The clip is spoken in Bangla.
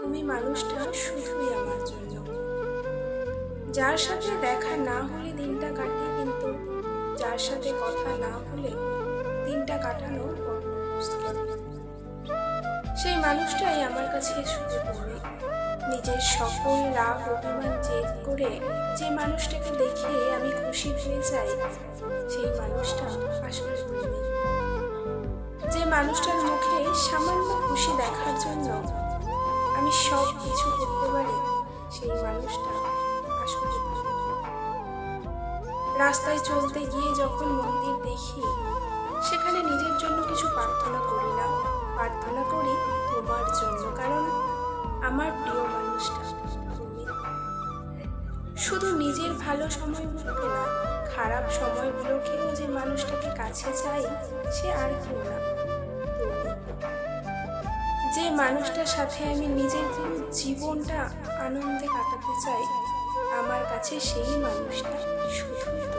তুমি মানুষটা শুধুই আমার জন্য। যার সাথে দেখা না হলে দিনটা কাটে কিন্তু, যার সাথে কথা না হলে দিনটা কাটানো সেই মানুষটাই আমার কাছে শুধু তুমি নিজের সকল রাগ, অভিমান জেদ করে যে মানুষটাকে দেখে আমি খুশি হয়ে যাই, সেই মানুষটা আসলে যে মানুষটার মুখে সামান্য খুশি দেখার জন্য আমি সব কিছু করতে পারি, সেই মানুষটা আসলে রাস্তায় চলতে গিয়ে যখন মন্দির দেখি, সেখানে নিজের জন্য কিছু প্রার্থনা করি না। প্রার্থনা করি তোমার জন্য, কারণ আমার প্রিয় মানুষটা। তুমি শুধু নিজের ভালো সময়গুলোকে না, খারাপ সময়গুলোকেও যে মানুষটাকে কাছে চাই, সে আর কেউ না। মানুষটার সাথে আমি নিজের জীবনটা আনন্দে কাটাতে চাই আমার কাছে সেই মানুষটা শুধু